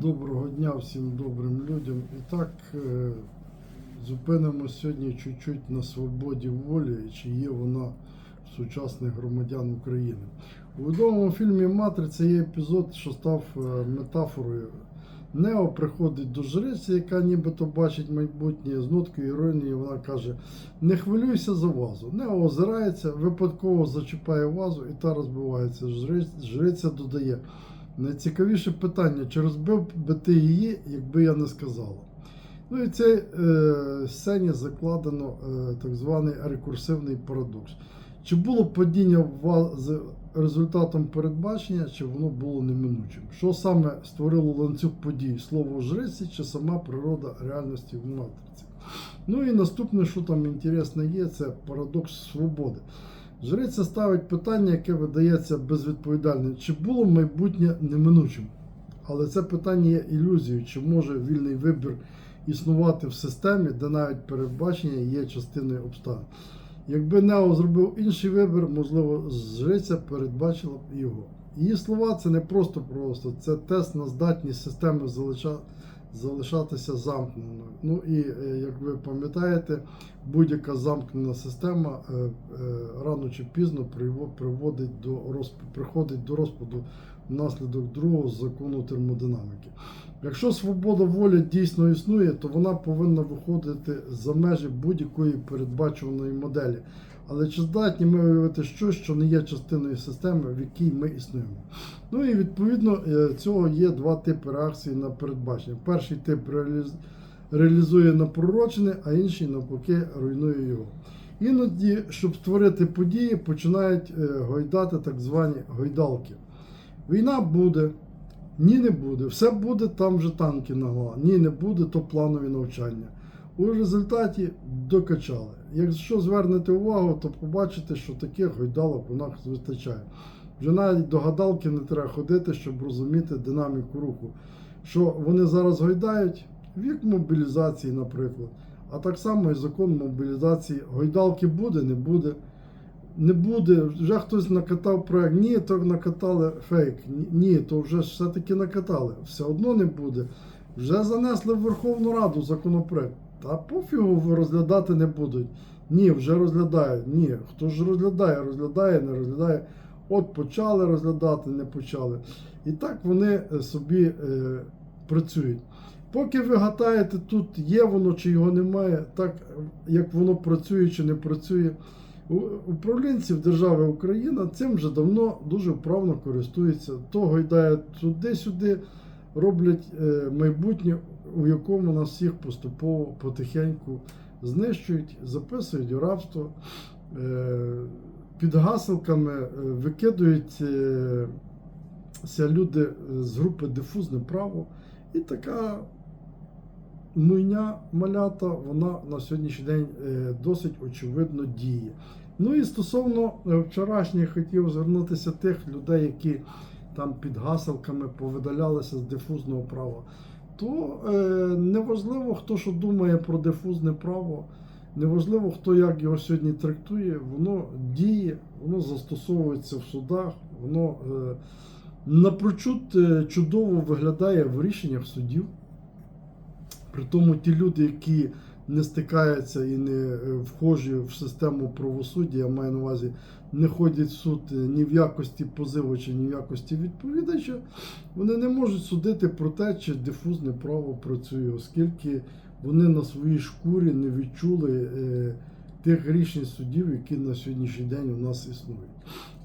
Доброго дня всім добрим людям. І так, е, зупинимося сьогодні чуть-чуть на свободі волі, чи є вона в сучасних громадян України. У відомому фільмі Матриця є епізод, що став е, метафорою. Нео приходить до жриці, яка нібито бачить майбутнє з ноткою іронії. Вона каже: Не хвилюйся за вазу. Нео озирається, випадково зачіпає вазу і та розбивається. Жриця додає. Найцікавіше питання, чи розбив би ти її, якби я не сказала. Ну і в цій е, сцені закладено е, так званий рекурсивний парадокс. Чи було падіння вази результатом передбачення, чи воно було неминучим? Що саме створило ланцюг подій? Слово жриці чи сама природа реальності в матриці? Ну і наступне, що там інтересне є, це парадокс свободи. Жриця ставить питання, яке видається безвідповідальним. Чи було майбутнє неминучим? Але це питання є ілюзією, чи може вільний вибір існувати в системі, де навіть передбачення є частиною обставин. Якби Нео зробив інший вибір, можливо, жриця передбачила б його. Її слова це не просто просто, це тест на здатність системи залишатися замкненою. Ну і е, як ви пам'ятаєте, будь-яка замкнена система е, е, рано чи пізно приво- приводить до розп... приходить до розпаду внаслідок другого закону термодинаміки. Якщо свобода волі дійсно існує, то вона повинна виходити за межі будь-якої передбачуваної моделі. Але чи здатні ми виявити щось, що не є частиною системи, в якій ми існуємо? Ну і відповідно е, цього є два типи реакції на передбачення. Перший тип реаліз... реалізує напророчене, а інший навпаки руйнує його. Іноді, щоб створити події, починають е, гойдати так звані гойдалки. Війна буде, ні, не буде. Все буде, там вже танки нагла. Ні, не буде, то планові навчання. У результаті докачали. Якщо звернете увагу, то побачите, що таких гойдалок у нас вистачає. Вже навіть до гадалки не треба ходити, щоб розуміти динаміку руху. Що вони зараз гойдають вік мобілізації, наприклад. А так само і закон мобілізації. Гойдалки буде, не буде. Не буде, вже хтось накатав проект. Ні, то накатали фейк. Ні, то вже все-таки накатали. Все одно не буде. Вже занесли в Верховну Раду законопроект. Та пофігу розглядати не будуть. Ні, вже розглядають. Ні, хто ж розглядає, розглядає, не розглядає. От почали розглядати, не почали. І так вони е, собі е, працюють. Поки ви гатаєте, тут є воно чи його немає, так як воно працює чи не працює. Управлінців держави Україна цим вже давно дуже вправно користуються. То гойдає туди-сюди, роблять е, майбутнє, у якому нас всіх поступово потихеньку знищують, записують у рабство, е, під гаселками е, викидують е, ся люди з групи дифузне право. І така муйня малята, вона на сьогоднішній день е, досить очевидно діє. Ну і стосовно е, вчорашніх хотів звернутися тих людей, які там під гаселками повидалялися з дифузного права, то е, неважливо, хто що думає про дифузне право, неважливо, хто як його сьогодні трактує, воно діє, воно застосовується в судах, воно е, напрочуд е, чудово виглядає в рішеннях судів. При тому ті люди, які не стикаються і не е, вхожі в систему правосуддя, я маю на увазі, не ходять в суд е, ні в якості позивача, ні в якості відповідача, вони не можуть судити про те, чи дифузне право працює, оскільки вони на своїй шкурі не відчули е, тих рішень судів, які на сьогоднішній день у нас існують.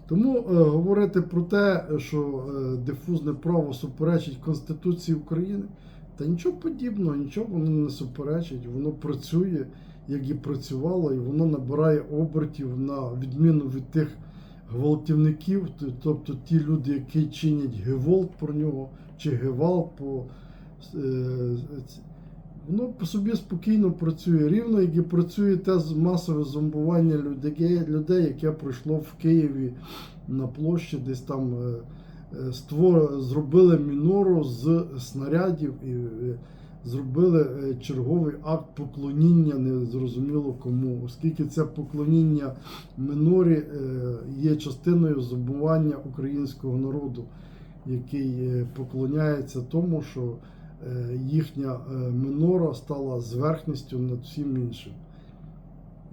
Тому е, говорити про те, що е, дифузне право суперечить Конституції України, та нічого подібного, нічого воно не суперечить, воно працює, як і працювало, і воно набирає обертів на відміну від тих гвалтівників, тобто ті люди, які чинять геволт про нього, чи гевалт по. е, Воно по собі спокійно працює, рівно як і працює те масове зомбування людей, людей, яке пройшло в Києві на площі, десь там е, створ, зробили мінору з снарядів і е, зробили е, черговий акт поклоніння, незрозуміло кому, оскільки це поклоніння минорі е, є частиною забування українського народу. який поклоняється тому, що їхня минора стала зверхністю над всім іншим.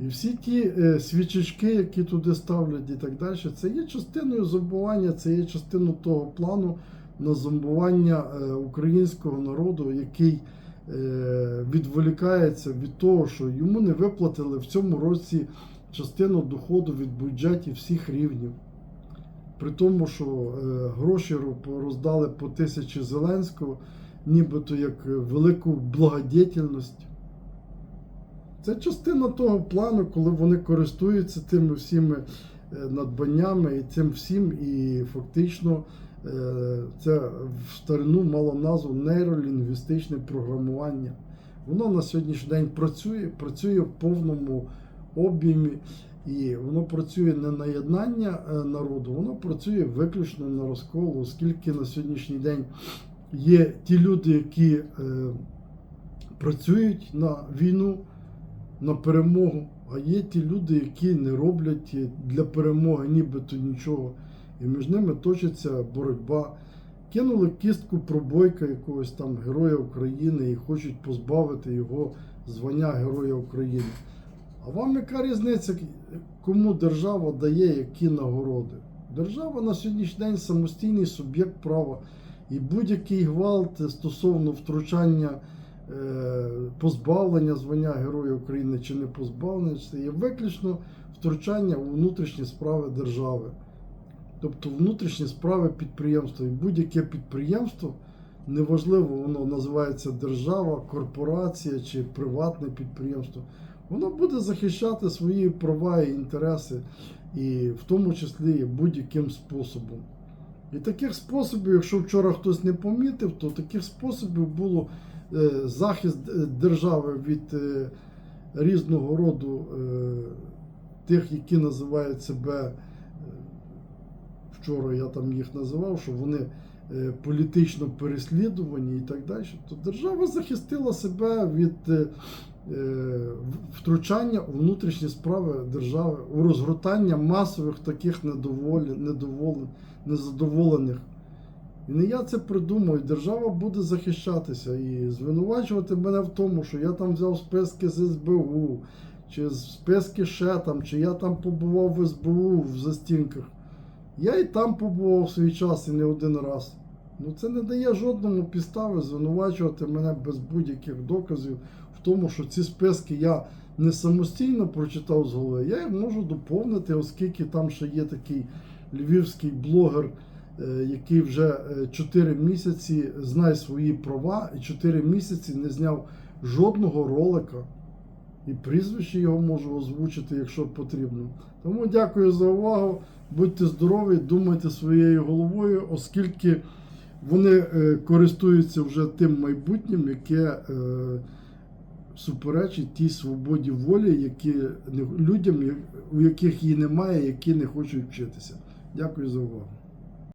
І всі ті е, свічечки, які туди ставлять і так далі, це є частиною зомбування, це є частиною того плану на зомбування е, українського народу, який е, відволікається від того, що йому не виплатили в цьому році частину доходу від бюджетів всіх рівнів. При тому, що гроші ро- роздали по тисячі Зеленського, нібито як велику благодетельність. Це частина того плану, коли вони користуються тими всіми е, надбаннями і цим всім, і фактично е, це в старину мало назву нейролінгвістичне програмування. Воно на сьогоднішній день працює, працює в повному об'ємі, і воно працює не на єднання е, народу, воно працює виключно на розкол, оскільки на сьогоднішній день є ті люди, які працюють на війну, на перемогу, а є ті люди, які не роблять для перемоги нібито нічого. І між ними точиться боротьба. Кинули кістку пробойка якогось там Героя України і хочуть позбавити його звання Героя України. А вам яка різниця, кому держава дає які нагороди? Держава на сьогоднішній день самостійний суб'єкт права. І будь-який гвалт стосовно втручання, е, позбавлення звання Героя України чи не позбавлення, це є виключно втручання у внутрішні справи держави. Тобто внутрішні справи підприємства. І будь-яке підприємство, неважливо, воно називається держава, корпорація чи приватне підприємство, воно буде захищати свої права і інтереси, і в тому числі будь-яким способом. І таких способів, якщо вчора хтось не помітив, то таких способів було е, захист е, держави від е, різного роду е, тих, які називають себе, е, вчора я там їх називав, що вони е, політично переслідувані і так далі, то держава захистила себе від е, е, втручання у внутрішні справи держави, у розгортання масових таких недоволі, недоволен, незадоволених. І не я це придумав, держава буде захищатися і звинувачувати мене в тому, що я там взяв списки з СБУ, чи списки ще там, чи я там побував в СБУ в застінках. Я і там побував в свій час і не один раз. Ну це не дає жодному підстави звинувачувати мене без будь-яких доказів в тому, що ці списки я не самостійно прочитав з голови. Я їх можу доповнити, оскільки там ще є такий львівський блогер, який вже 4 місяці знає свої права і 4 місяці не зняв жодного ролика. І прізвище його можу озвучити, якщо потрібно. Тому дякую за увагу. Будьте здорові, думайте своєю головою, оскільки вони е, користуються вже тим майбутнім, яке е, суперечить тій свободі волі, які людям, у яких її немає, які не хочуть вчитися. Дякую за увагу.